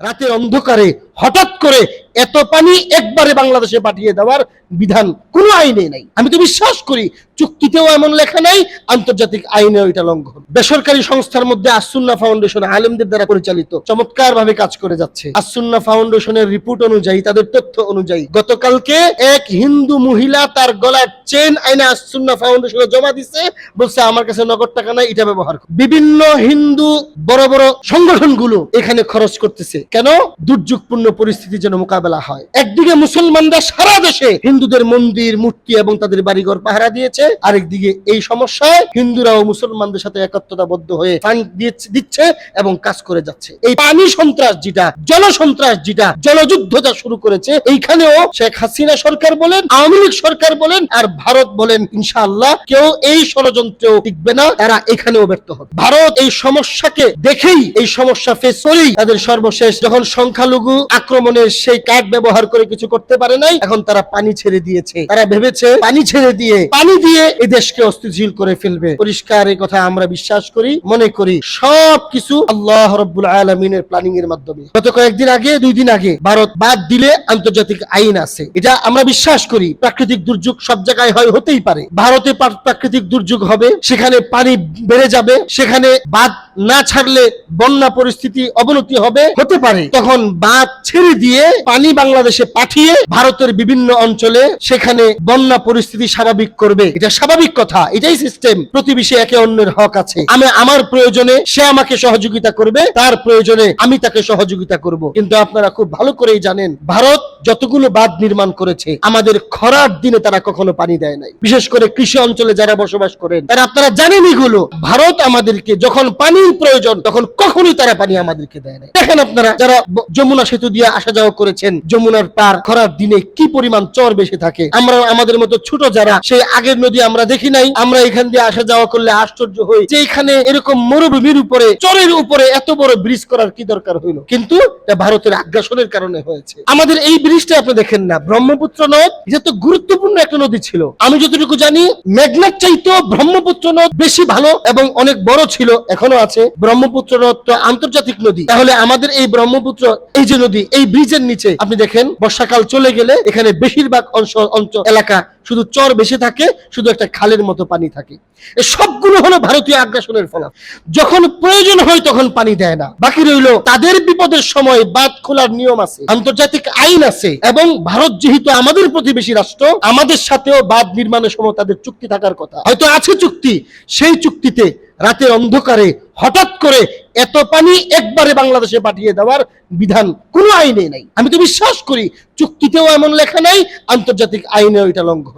রাতের অন্ধকারে হঠাৎ করে এত পানি একবারে বাংলাদেশে পাঠিয়ে দেওয়ার বিধান কোনো আইনে নাই। আমি তো বিশ্বাস করি চুক্তিতেও এমন লেখা নাই, আন্তর্জাতিক আইনে এটা লঙ্ঘন। বেসরকারি সংস্থার মধ্যে আসুন্না ফাউন্ডেশন আলেমদের দ্বারা পরিচালিত চমৎকার ভাবে কাজ করে যাচ্ছে। আসুন্না ফাউন্ডেশনের রিপোর্ট অনুযায়ী, তাদের তথ্য অনুযায়ী, গতকালকে এক হিন্দু মহিলা তার গলার চেন আইনে আসুন্না ফাউন্ডেশনে জমা দিছে, বলছে, আমার কাছে নগদ টাকা নাই, এটা ব্যবহার বিভিন্ন হিন্দু বড় বড় সংগঠনগুলো এখানে খরচ করতেছে। কেন? দুর্যোগপূর্ণ পরিস্থিতি যেন মোকাবেলা হয়। একদিকে মুসলমানরা সারা দেশে হিন্দুদের মন্দির, মূর্তি এবং তাদের বাড়িঘর পাহারা দিয়েছে আরেকদিকে এই সমস্যায় হিন্দুরাও মুসলমানদের সাথে একত্রতাবদ্ধ হয়ে ফান্ড দিচ্ছে এবং কাজ করে যাচ্ছে। এই পানি সন্ত্রাস যেটা জনসন্ত্রাস যেটা, জলযুদ্ধ যা শুরু করেছে, এইখানেও শেখ হাসিনা সরকার বলেন, আওয়ামী লীগ সরকার বলেন, আর ভারত বলেন, ইনশাআল্লাহ কেউ এই ষড়যন্ত্রেও টিকবে না, তারা এখানেও ব্যর্থ হবে। ভারত এই সমস্যাকে দেখেই, এই সমস্যা ফেস করেই তাদের সর্বশেষ যখন সংখ্যালঘু আক্রমণের সেই কার্ড ব্যবহার করে কিছু করতে পারে নাই, এখন তারা পানি ছেড়ে দিয়েছে। তারা ভেবেছে, পানি ছেড়ে দিয়ে, পানি দিয়ে এই দেশকে অস্থিতিশীল করে ফেলবে। পরিষ্কার এই কথা আমরা বিশ্বাস করি, মনে করি। সব কিছু আল্লাহ রব্বুল আলমিনের প্ল্যানিং এর মাধ্যমে। গত কয়েকদিন আগে, দুই দিন আগে ভারত বাদ দিলে আন্তর্জাতিক আইন আছে। এটা আমরা বিশ্বাস করি। প্রাকৃতিক দুর্যোগ সব জায়গায় হয়, হতেই পারে। ভারতে প্রাকৃতিক দুর্যোগ হবে, সেখানে পানি বেড়ে যাবে। সেখানে বাদ না ছাড়লে বন্যা পরিস্থিতি অবনতি হবে, হতে পারে। তখন বাদ ছেড়ে দিয়ে পানি বাংলাদেশে পাঠিয়ে ভারতের বিভিন্ন অঞ্চলে সেখানে বন্যা পরিস্থিতি স্বাভাবিক করবে। এটা স্বাভাবিক কথা। এটাই সিস্টেম প্রতিবেশী একে অন্যের হক আছে। আমি আমার প্রয়োজনে সে আমাকে সহযোগিতা করবে, তার প্রয়োজনে আমি তাকে সহযোগিতা করব। কিন্তু আপনারা খুব ভালো করেই জানেন, ভারত যতগুলো বাঁধ নির্মাণ করেছে, আমাদের খরার দিনে তারা কখনো পানি দেয় নাই। বিশেষ করে কৃষি অঞ্চলে যারা বসবাস করেন, তারা আপনারা জানেন এগুলো। ভারত আমাদেরকে যখন পানির প্রয়োজন, তখন কখনোই তারা পানি আমাদেরকে দেয় নাই। দেখেন আপনারা, যারা যমুনা সেতু দিয়ে আসা যাওয়া করেছেন, যমুনার পার খরার দিনে কি পরিমাণ চর বেশি থাকে। আমরা, আমাদের মতো ছোট যারা, সেই আগের নদী আমরা দেখি নাই, আমরা এখান দিয়ে আসা যাওয়া করলে আশ্চর্য হই যে এখানে এরকম মরুভূমির উপরে, চরের উপরে এত বড় ব্রিজ করার কি দরকার হইল? কিন্তু ভারতের আগ্রাসনের কারণে হয়েছে। আমাদের এই ব্রিজটা আপনি দেখেন না, ব্রহ্মপুত্র নদ, এটা গুরুত্বপূর্ণ একটা নদী ছিল। আমি যতটুকু জানি, মেঘনার চাইতেও ব্রহ্মপুত্র নদ বেশি ভালো এবং অনেক বড় ছিল, এখনও আছে। ব্রহ্মপুত্র নদ তো আন্তর্জাতিক নদী। তাহলে আমাদের এই ব্রহ্মপুত্র, এই যে নদী, এই ব্রিজের নিচে, আপনি দেখেন, বর্ষাকাল চলে গেলে এখানে বেশিরভাগ অংশ অঞ্চল এলাকা শুধু চর বেশি থাকে, শুধু একটা খালের মতো পানি থাকে। সবগুলো হলো ভারতীয় আগ্রাসনের ফল যখন প্রয়োজন হয় তখন পানি দেয় না। বাকি রইল তাদের বিপদের সময় বাদ খোলার নিয়ম আছে, আন্তর্জাতিক আইন আছে, এবং ভারত যেহেতু আমাদের প্রতিবেশী রাষ্ট্র, আমাদের সাথেও বাদ নির্মাণের সময় তাদের চুক্তি থাকার কথা। হয়তো আছে চুক্তি, সেই চুক্তিতে রাতের অন্ধকারে হঠাৎ করে এত পানি একবারে বাংলাদেশে পাঠিয়ে দেওয়ার বিধান কোনো আইনে নাই। আমি তো বিশ্বাস করি, চুক্তিতেও এমন লেখা নাই, আন্তর্জাতিক আইনেও এটা লঙ্ঘন।